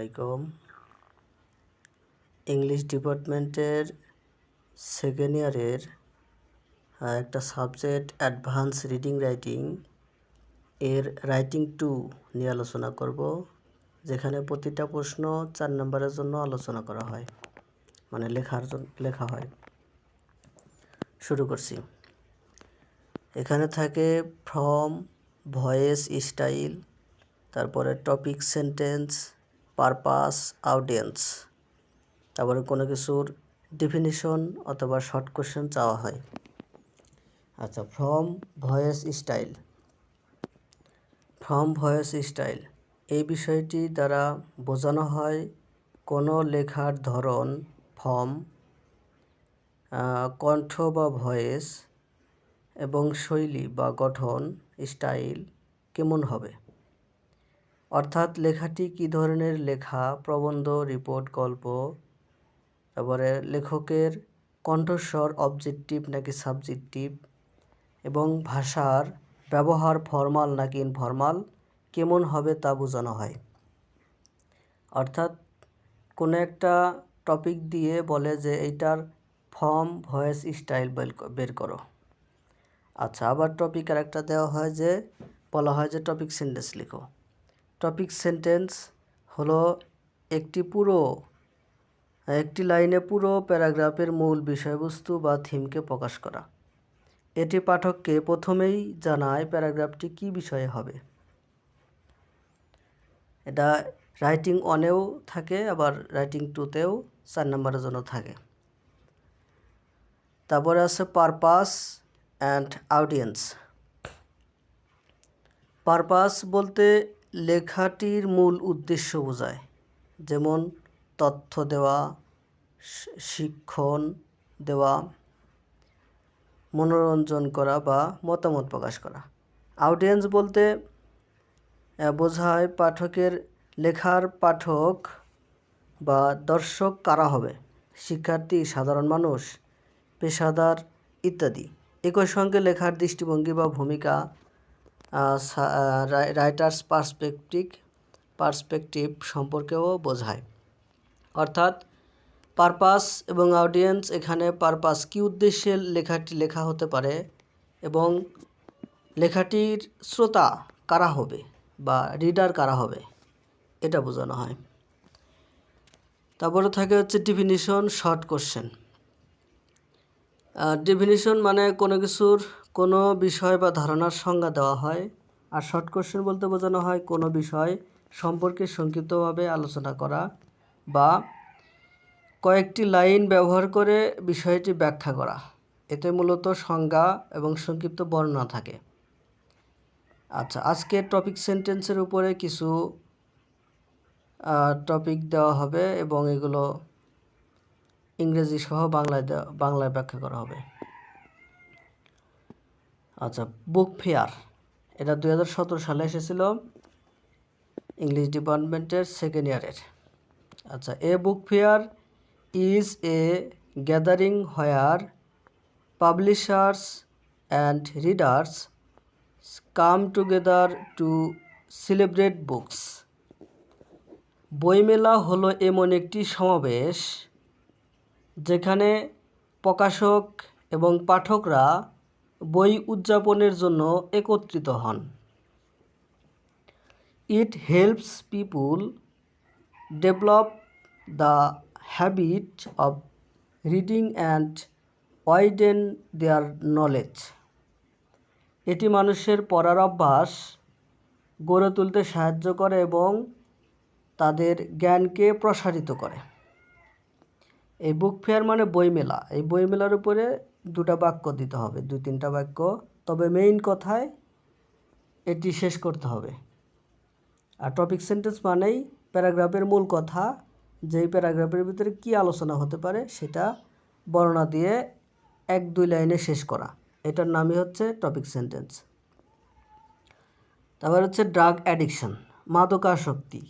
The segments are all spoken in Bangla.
আলাইকুম। ইংলিশ ডিপার্টমেন্টের সেকেন্ড ইয়ারের একটা সাবজেক্ট অ্যাডভান্স রিডিং রাইটিং এর রাইটিং টু নিয়ে আলোচনা করব, যেখানে প্রতিটা প্রশ্ন চার নম্বরের জন্য আলোচনা করা হয় মানে লেখার লেখা হয়। শুরু করছি। এখানে থাকে ফ্রম ভয়েস স্টাইল তারপরে টপিক সেন্টেন্স পারপাস অডিয়েন্স তারপরে কোনো কিছুর ডেফিনিশন অথবা শর্ট কোশ্চেন চাওয়া হয়। আচ্ছা form voice style form voice style এই বিষয়টি দ্বারা বোঝানো হয় কোনো লেখার ধরন ফর্ম কণ্ঠ বা ভয়েস এবং শৈলী বা গঠন স্টাইল কেমন হবে। অর্থাৎ লেখাটি কী ধরনের লেখা? প্রবন্ধ, রিপোর্ট, গল্প। তারপরে লেখকের কণ্ঠস্বর, অবজেক্টিভ নাকি সাবজেক্টিভ? এবং ভাষার ব্যবহার ফর্মাল নাকি ইনফর্মাল? কেমন হবে তা বোঝানো হয়। অর্থাৎ কোনো একটা টপিক দিয়ে বলে যে এইটার ফর্ম, ভয়েস, স্টাইল বের করো। আচ্ছা আবার টপিক আর একটা দেওয়া হয় যে, বলা হয় যে টপিক সেন্টেন্স লিখো। টপিক সেন্টেন্স হলো একটি পুরো। একটি লাইনে পুরো প্যারাগ্রাফের মূল বিষয়বস্তু বা থিমকে প্রকাশ করা। এটি পাঠককে প্রথমেই জানায় প্যারাগ্রাফটি কী বিষয়ে হবে। এটা রাইটিং ওয়ানেও থাকে, আবার রাইটিং টুতেও চার নম্বরের জন্য থাকে। তারপরে আছে পারপাস অ্যান্ড অডিয়েন্স পারপাস বলতে লেখাটির মূল উদ্দেশ্য বোঝায়, যেমন তথ্য দেওয়া, শিক্ষণ দেওয়া, মনোরঞ্জন করা বা মতামত প্রকাশ করা। অডিয়েন্স বলতে বোঝায় পাঠকের লেখার পাঠক বা দর্শক কারা হবে, শিক্ষার্থী, সাধারণ মানুষ, পেশাদার ইত্যাদি। একই সঙ্গে লেখার দৃষ্টিভঙ্গি বা ভূমিকা রাইটার্স পার্সপেক্টিভ পার্সপেক্টিভ সম্পর্কেও বোঝায়। অর্থাৎ পারপাস এবং অডিয়েন্স এখানে পারপাস কী উদ্দেশ্যে লেখাটি লেখা হতে পারে এবং লেখাটির শ্রোতা কারা হবে বা রিডার কারা হবে, এটা বোঝানো হয়। তারপরে থাকে হচ্ছে ডিফিনিশন শর্ট কোশ্চেন ডেফিনিশন মানে কোনো কিছুর কোনো বিষয় বা ধারণার সংজ্ঞা দেওয়া হয়? আর শর্ট কোশ্চেন বলতে বোঝানো হয় কোনো বিষয় সম্পর্কে সংক্ষিপ্তভাবে আলোচনা করা বা কয়েকটি লাইন ব্যবহার করে বিষয়টি ব্যাখ্যা করা। এতে মূলত সংজ্ঞা এবং সংক্ষিপ্ত বর্ণনা থাকে। আচ্ছা আজকে টপিক সেন্টেন্সের উপরে কিছু টপিক দেওয়া হবে এবং এগুলো ইংরেজি সহ বাংলায় বাংলায় ব্যাখ্যা করা হবে। আচ্ছা বুক ফেয়ার এটা দু হাজার সতেরো সালে এসেছিল ইংলিশ ডিপার্টমেন্টের সেকেন্ড ইয়ারের আচ্ছা a book fair is a gathering where publishers and readers come together to celebrate books বইমেলা হলো এমন একটি সমাবেশ যেখানে প্রকাশক এবং পাঠকরা বই উদযাপনের জন্য একত্রিত হন। It helps people develop the habit of reading and widen their knowledge এটি মানুষের পড়ার অভ্যাস, গড়ে তুলতে সাহায্য করে এবং তাদের জ্ঞানকে প্রসারিত করে। এই বুক ফেয়ার মানে বইমেলা। এই বইমেলার উপরে দুটা বাক্য দিতে হবে, দুই তিনটা বাক্য। তবে মেইন কথায় এটি শেষ করতে হবে। আর টপিক সেন্টেন্স মানেই প্যারাগ্রাফের মূল কথা, যেই প্যারাগ্রাফের ভিতরে কী আলোচনা হতে পারে সেটা বর্ণনা দিয়ে এক দুই লাইনে শেষ করা। এটার নামই হচ্ছে টপিক সেন্টেন্স তারপর হচ্ছে drug addiction মাদকাসক্তি।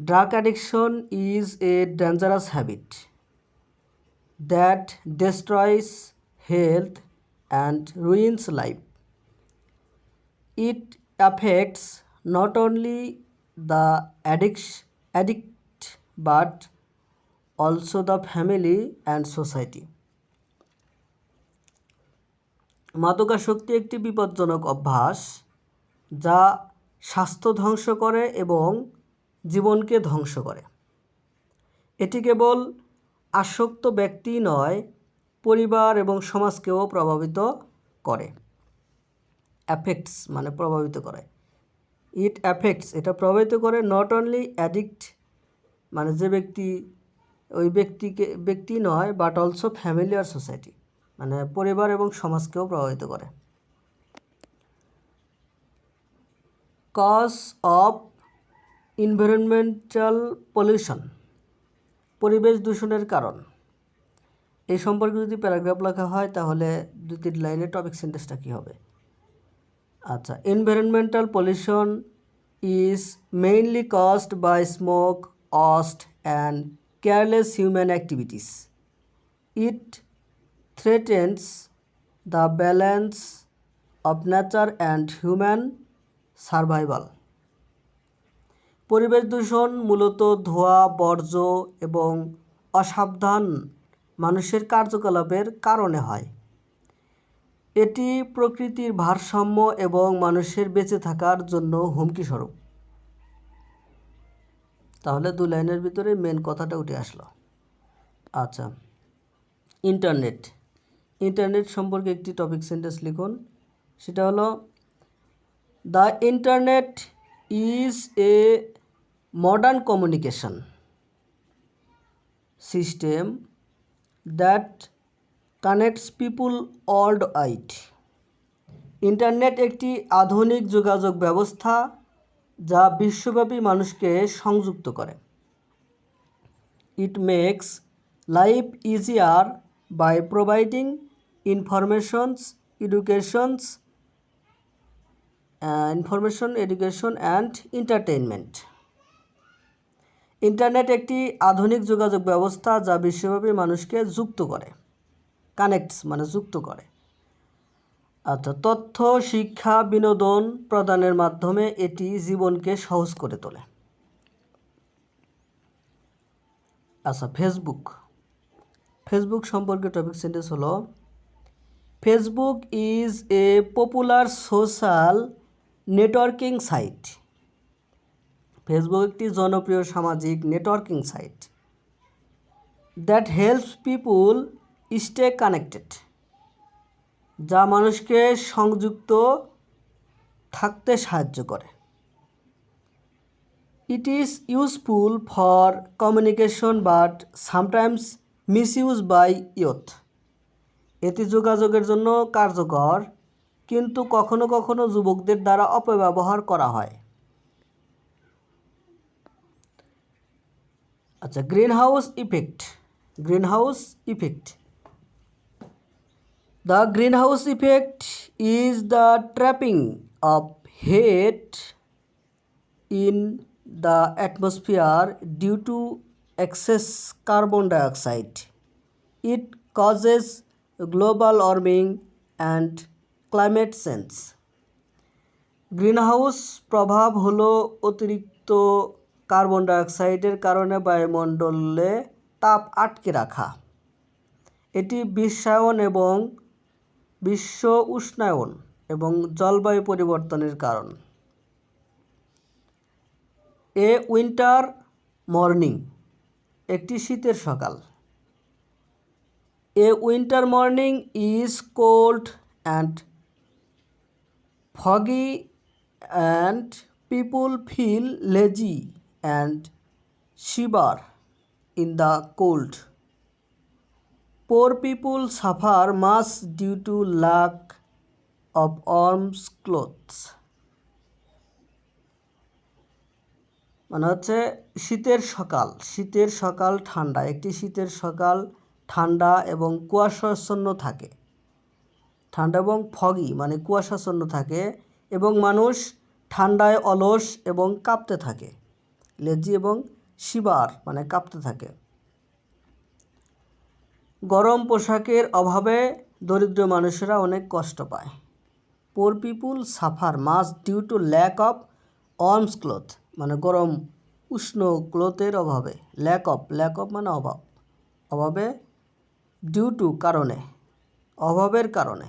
Drug addiction is a dangerous habit that destroys health and ruins life. It affects not only the addicts, addict but also the family and society মাদকাসক্তি একটি বিপজ্জনক অভ্যাস যা স্বাস্থ্য ধ্বংস করে এবং জীবনকে ধ্বংস করে এটি কেবল আসক্ত ব্যক্তি নয়, পরিবার এবং সমাজকেও প্রভাবিত করে। অ্যাফেক্টস মানে প্রভাবিত করে। ইট অ্যাফেক্টস এটা প্রভাবিত করে নট অনলি অ্যাডিক্ট মানে যে ব্যক্তি, ওই ব্যক্তিকে, ব্যক্তি নয় বাট অলসো ফ্যামিলি আর সোসাইটি মানে পরিবার এবং সমাজকেও প্রভাবিত করে। কজ অফ এনভায়রনমেন্টাল পলিউশন পরিবেশ দূষণের কারণ। এই সম্পর্কে যদি প্যারাগ্রাফ লেখা হয়, তাহলে দু তিন লাইনে টপিক সেন্টেন্সটা কী হবে? আচ্ছা environmental pollution is mainly caused by smoke dust and careless human activities it threatens the balance of nature and human survival পরিবেশ দূষণ মূলত ধোঁয়া, বর্জ্য এবং অসাবধান মানুষের কার্যকলাপের কারণে হয়। এটি প্রকৃতির ভারসাম্য এবং মানুষের বেঁচে থাকার জন্য হুমকি স্বরূপ তাহলে দু লাইনের ভিতরে মেন কথাটা উঠে আসলো। আচ্ছা ইন্টারনেট ইন্টারনেট সম্পর্কে একটি টপিক সেন্টেন্স লিখুন। সেটা হলো the internet is a modern communication system that connects people world wide internet একটি আধুনিক যোগাযোগ ব্যবস্থা যা বিশ্বব্যাপী মানুষকে সংযুক্ত করে। It makes life easier by providing informations educations information education and entertainment internet একটি আধুনিক যোগাযোগ ব্যবস্থা যা বিশ্বব্যাপী মানুষকে যুক্ত করে। কানেক্টস মানে যুক্ত করে। আচ্ছা তথ্য, শিক্ষা, বিনোদন প্রদানের মাধ্যমে এটি জীবনকে সহজ করে তোলে। আচ্ছা ফেসবুক ফেসবুক সম্পর্কে টপিক সেন্টেন্স হলো Facebook is a popular social networking site Facebook একটি জনপ্রিয় সামাজিক networking site that helps people stay connected যা মানুষকে সংযুক্ত থাকতে সাহায্য করে। It is useful for communication but sometimes misuse by youth এটি যোগাযোগের জন্য কার্যকর, কিন্তু কখনো কখনো যুবকদের দ্বারা অপব্যবহার করা হয়। আচ্ছা green house effect green house effect the green house effect is the trapping of heat in the atmosphere due to excess carbon dioxide. It causes global warming and climate change. Greenhouse প্রভাব হলো অতিরিক্ত কার্বন ডাইঅক্সাইডের কারণে বায়ুমণ্ডলে তাপ আটকে রাখা। এটি বিশ্বায়ন এবং বিশ্ব উষ্ণায়ন এবং জলবায়ু পরিবর্তনের কারণ। এ উইন্টার মর্নিং, একটি শীতের সকাল। A winter morning is cold and foggy and people feel lazy. And shiver in the cold poor people suffer much due to lack of warm clothes মানে হচ্ছে শীতের সকাল শীতের সকাল ঠান্ডা, একটি শীতের সকাল ঠান্ডা এবং কুয়াশাচ্ছন্ন থাকে। ঠান্ডা এবং ফগি মানে কুয়াশাচ্ছন্ন থাকে এবং মানুষ ঠান্ডায় অলস এবং কাঁপতে থাকে। লেজি এবং শিবার মানে কাঁপতে থাকে। গরম পোশাকের অভাবে দরিদ্র মানুষেরা অনেক কষ্ট পায়। Poor people suffer much due to lack of warms cloth মানে গরম উষ্ণ ক্লোথের অভাবে। ল্যাক অফ ল্যাক অফ মানে অভাব। অভাবে ডিউ টু কারণে। অভাবের কারণে।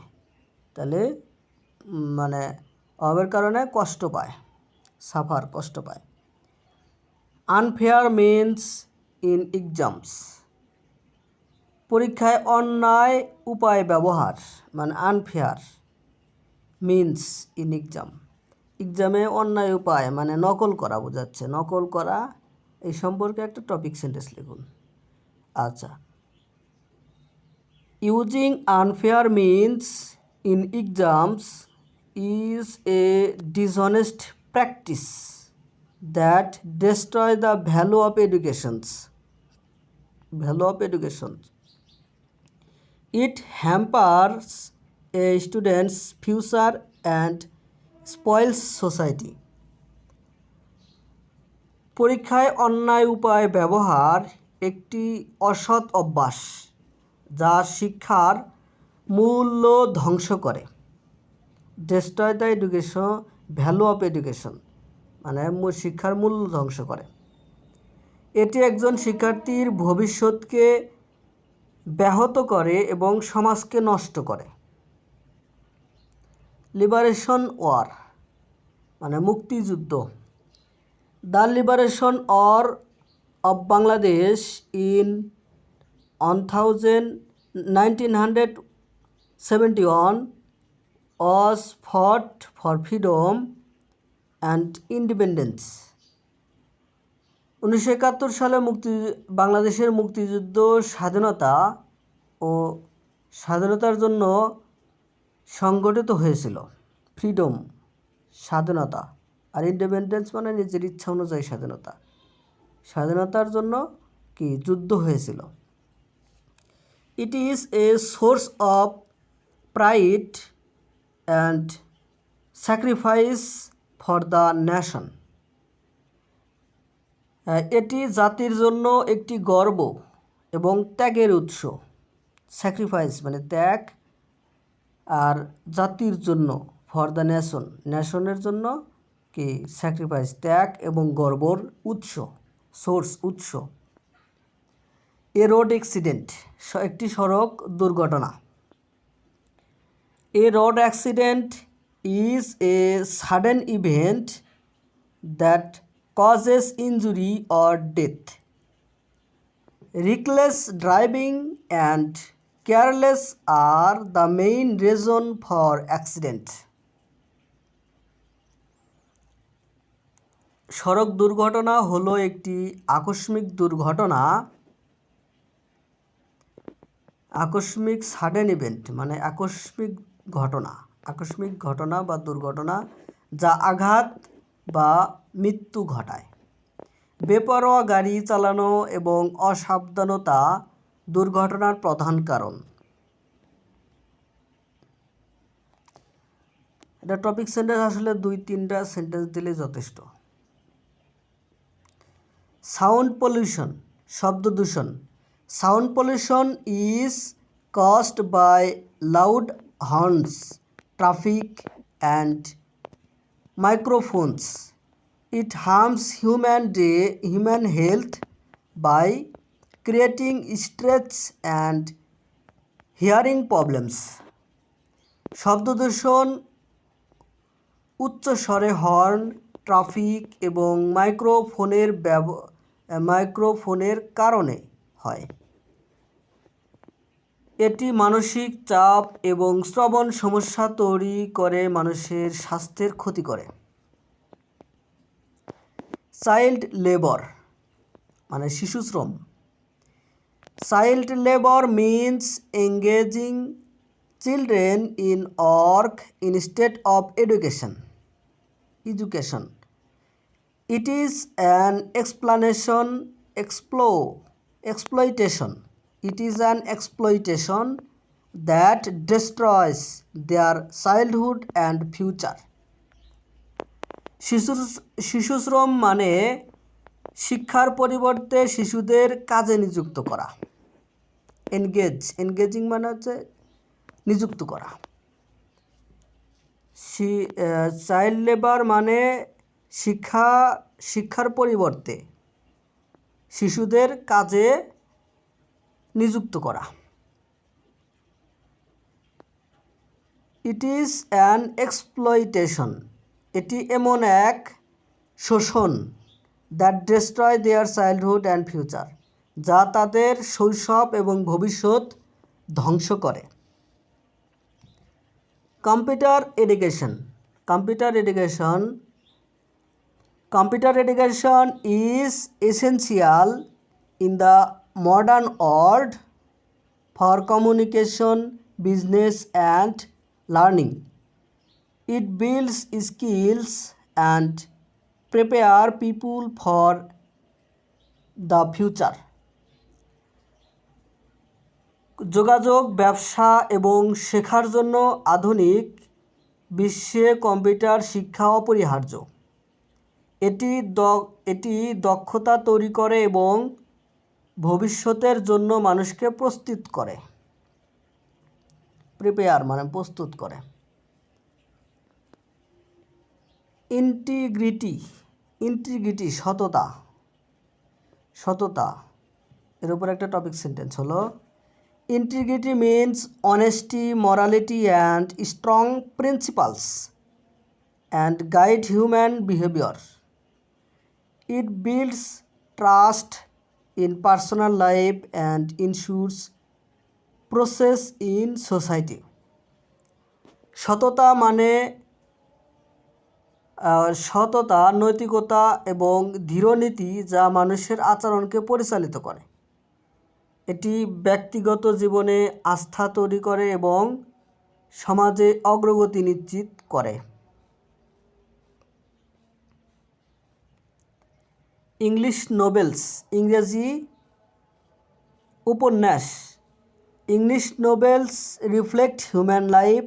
তাহলে মানে অভাবের কারণে কষ্ট পায়। সাফার কষ্ট পায়। আনফেয়ার মেন্স ইন এক্সামস পরীক্ষায় অন্যায় উপায় ব্যবহার মানে আনফেয়ার মিনস ইন এক্সাম এক্সামে অন্যায় উপায় মানে নকল করা বোঝাচ্ছে। নকল করা এই সম্পর্কে একটা টপিক সেন্টেন্স লিখুন। আচ্ছা। Using unfair means in exams is a dishonest practice that destroy the value of educations value of education It hampers a student's future and spoils society. পরীক্ষায় অন্যায় উপায় ব্যবহার একটি অসৎ অভ্যাস যা শিক্ষার মূল্য ধ্বংস করে। Destroy the education value of education মানে শিক্ষার মূল্য ধ্বংস করে। এটি একজন শিক্ষার্থীর ভবিষ্যৎকে ব্যাহত করে এবং সমাজকে নষ্ট করে। লিবারেশন ওয়ার মানে মুক্তিযুদ্ধ। The liberation war of Bangladesh in one thousand nineteen hundred seventy one was fought for freedom and independence. উনিশশো একাত্তর সালে মুক্তি, বাংলাদেশের মুক্তিযুদ্ধ, স্বাধীনতা ও স্বাধীনতার জন্য সংগঠিত হয়েছিল। ফ্রিডম, স্বাধীনতা আর ইন্ডিপেন্ডেন্স মানে নিজের ইচ্ছা অনুযায়ী স্বাধীনতা। স্বাধীনতার জন্য কি যুদ্ধ হয়েছিল? It is a source of pride and sacrifice for the nation এটি জাতির জন্য একটি গর্ব এবং ত্যাগের উৎস স্যাক্রিফাইস মানে ত্যাগ, আর জাতির জন্য ফর দ্য ন্যাশন ন্যাশনের জন্য কি? স্যাক্রিফাইস ত্যাগ এবং গর্বর উৎস সোর্স উৎস। এ রোড অ্যাক্সিডেন্ট একটি সড়ক দুর্ঘটনা। A road accident is a sudden event that causes injury or death. Reckless driving and careless are the main reason for accident. সড়ক দুর্ঘটনা হলো একটি আকস্মিক দুর্ঘটনা আকস্মিক সাডেন ইভেন্ট মানে আকস্মিক ঘটনা আকস্মিক ঘটনা বা দুর্ঘটনা যা আঘাত বা মৃত্যু ঘটায়। বেপরোয়া গাড়ি চালানো এবং অসাবধানতা দুর্ঘটনার প্রধান কারণ। এটা টপিক সেন্টেন্স, আসলে দুই তিনটা সেন্টেন্স দিলে যথেষ্ট। সাউন্ড পলিউশন, শব্দ দূষণ। Sound pollution is caused by loud horns. Traffic and microphones. It harms human day, human health by creating stress and hearing problems. শব্দদূষণ উচ্চ স্বরে হর্ন ট্রাফিক এবং মাইক্রোফোনের ব্যব মাইক্রোফোনের কারণে হয় এটি মানসিক চাপ এবং শ্রবণ সমস্যা তৈরি করে মানুষের স্বাস্থ্যের ক্ষতি করে। চাইল্ড লেবার মানে শিশু শ্রম। Child labour means engaging children in work instead of education education it is an explanation এক্সপ্লো exploitation. It is an exploitation that destroys their childhood and future. শিশু শিশুশ্রম মানে শিক্ষার পরিবর্তে শিশুদের কাজে নিযুক্ত করা এনগেজ এনগেজিং মানে হচ্ছে নিযুক্ত করা চাইল্ড লেবার মানে শিক্ষা, শিক্ষার পরিবর্তে শিশুদের কাজে নিযুক্ত করা। ইট ইজ অ্যান এক্সপ্লয়টেশন এটি এমন এক শোষণ that destroy their childhood and future যা তাদের শৈশব এবং ভবিষ্যৎ ধ্বংস করে। Computer education computer education computer education is essential in the modern world for communication business and learning It builds skills and prepare people for the future. যোগাযোগ, ব্যবসা এবং শেখার জন্য আধুনিক বিশ্বে কম্পিউটার শিক্ষা অপরিহার্য এটি দ, এটি দক্ষতা তৈরি করে এবং ভবিষ্যতের জন্য মানুষকে প্রস্তুত করে। প্রিপেয়ার মানে প্রস্তুত করে। ইন্টিগ্রিটি ইন্টিগ্রিটি সততা সততা, এর উপর একটা টপিক সেন্টেন্স হলো integrity means honesty morality and strong principles and guide human behaviour it builds trust in personal life and ensures process in society সততা মানে সততা, নৈতিকতা এবং দৃঢ়নীতি যা মানুষের আচরণকে পরিচালিত করে। এটি ব্যক্তিগত জীবনে আস্থা তৈরি করে এবং সমাজে অগ্রগতি নিশ্চিত করে। ইংলিশ নোবেলস ইংরেজি উপন্যাস। English novels reflect human life,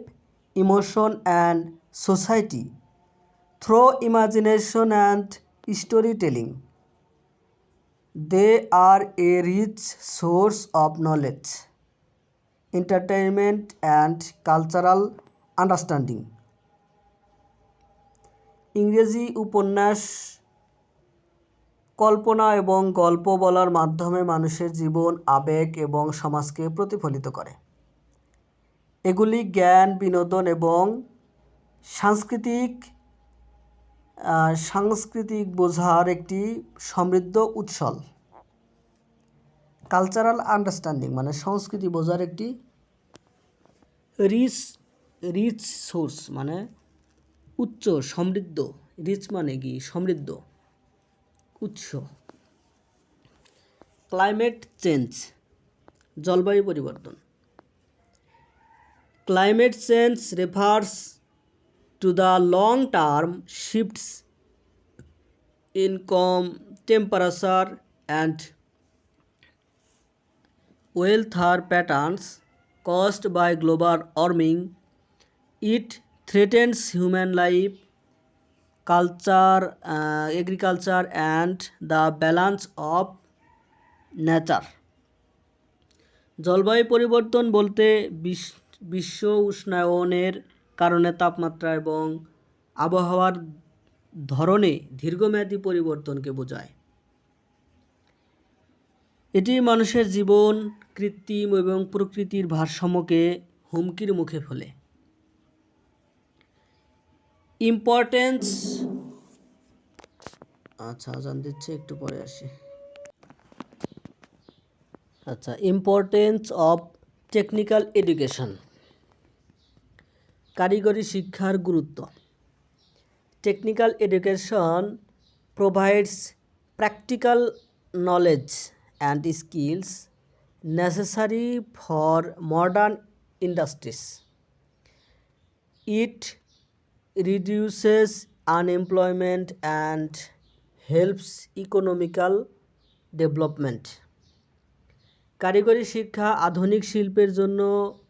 emotion and society. Through imagination and story telling they are a rich source of knowledge. Entertainment and cultural understanding. ইংরেজি উপন্যাস কল্পনা এবং গল্প বলার মাধ্যমে মানুষের জীবন, আবেগ এবং সমাজকে প্রতিফলিত করে। এগুলি জ্ঞান, বিনোদন এবং সাংস্কৃতিক সাংস্কৃতিক বোঝার একটি সমৃদ্ধ উৎসল। কালচারাল আন্ডারস্ট্যান্ডিং মানে সংস্কৃতি বোঝার একটি রিচ রিচ সোর্স মানে উচ্চ, সমৃদ্ধ রিচ মানে কি? সমৃদ্ধ। উৎস ক্লাইমেট চেঞ্জ জলবায়ু পরিবর্তন climate change refers to the long term shifts in com temperature and weather patterns caused by global warming it threatens human life culture agriculture and the the balance nature জলবায়ু পরিবর্তন বলতে বিশ- বিশ্ব উষ্ণায়নের কারণে তাপমাত্রা এবং আবহাওয়ার ধরনে দীর্ঘমেয়াদী পরিবর্তনকে বোঝায়। এটি মানুষের জীবন, কৃত্রিম এবং প্রকৃতির ভারসাম্যকে হুমকির মুখে ফেলে। ইম্পর্টেন্স আচ্ছা আজান দিচ্ছে একটু পরে আসি। আচ্ছা ইম্পর্টেন্স অফ টেকনিক্যাল এডুকেশন কারিগরি শিক্ষার গুরুত্ব। Technical education provides practical knowledge and skills necessary for modern industries it reduces unemployment and helps economical development কারিগরি শিক্ষা আধুনিক শিল্পের জন্য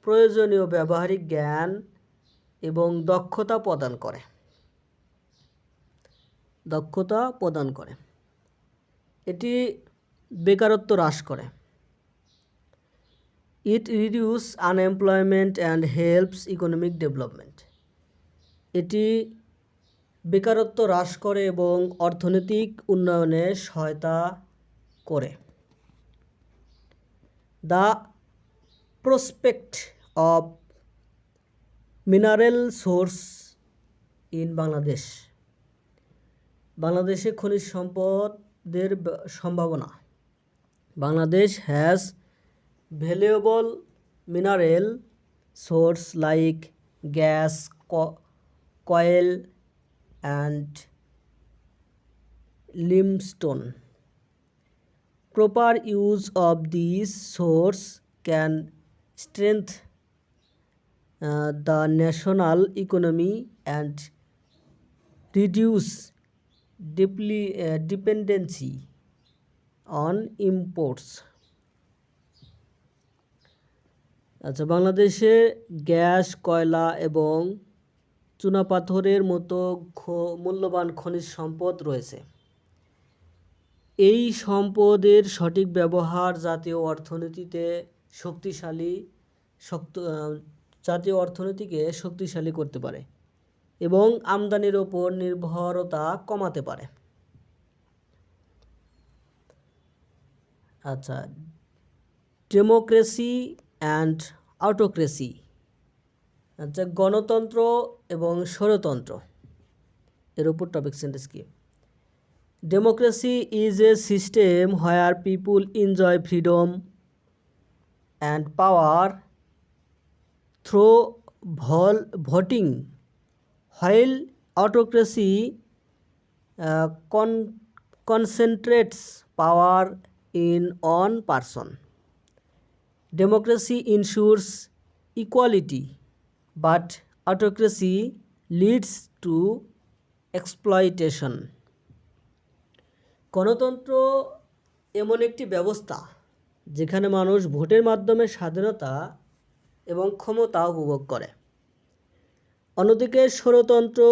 প্রয়োজনীয় ব্যবহারিক জ্ঞান এবং দক্ষতা প্রদান করে। দক্ষতা প্রদান করে। এটি বেকারত্ব হ্রাস করে। It reduce unemployment and helps economic development এটি বেকারত্ব হ্রাস করে এবং অর্থনৈতিক উন্নয়নে সহায়তা করে। The prospect of mineral source in Bangladesh. বাংলাদেশে খনিজ সম্পদের সম্ভাবনা। Bangladesh has valuable mineral source like gas coal and limestone. Proper use of this source can strength the national economy and reduce deeply dependency on imports. আচ্ছা বাংলাদেশে গ্যাস, কয়লা এবং চুনাপাথরের মতো মূল্যবান খনিজ সম্পদ রয়েছে। এই সম্পদের সঠিক ব্যবহার জাতীয় অর্থনীতিতে শক্তিশালী, শক্ত জাতীয় অর্থনীতিকে শক্তিশালী করতে পারে এবং আমদানির ওপর নির্ভরতা কমাতে পারে। আচ্ছা ডেমোক্রেসি অ্যান্ড অটোক্রেসি আচ্ছা গণতন্ত্র এবং স্বরতন্ত্র। এর উপর টপিক সেন্টেন্স কি? Democracy is a system where people enjoy freedom and power through ভল ভোটিং while অটোক্রেসি কন concentrates power in on one democracy Democracy ensures but autocracy leads to exploitation. গণতন্ত্র এমন একটি ব্যবস্থা যেখানে মানুষ ভোটের মাধ্যমে স্বাধীনতা এবং ক্ষমতা উপভোগ করে অন্যদিকে স্বরতন্ত্র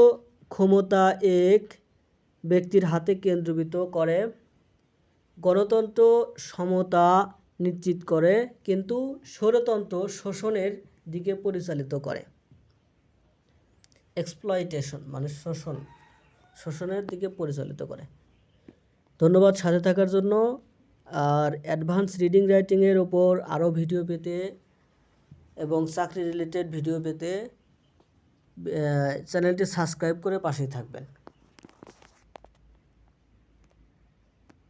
ক্ষমতা এক ব্যক্তির হাতে কেন্দ্রীভূত করে গণতন্ত্র সমতা নিশ্চিত করে, কিন্তু স্বরতন্ত্র শোষণের দিকে পরিচালিত করে। এক্সপ্লয়টেশন মানে শোষণ, শোষণের দিকে পরিচালিত করে। ধন্যবাদ সাথে থাকার জন্য। আর অ্যাডভান্স রিডিং রাইটিংয়ের ওপর আরও ভিডিও পেতে এবং চাকরি রিলেটেড ভিডিও পেতে চ্যানেলটি সাবস্ক্রাইব করে পাশেই থাকবেন।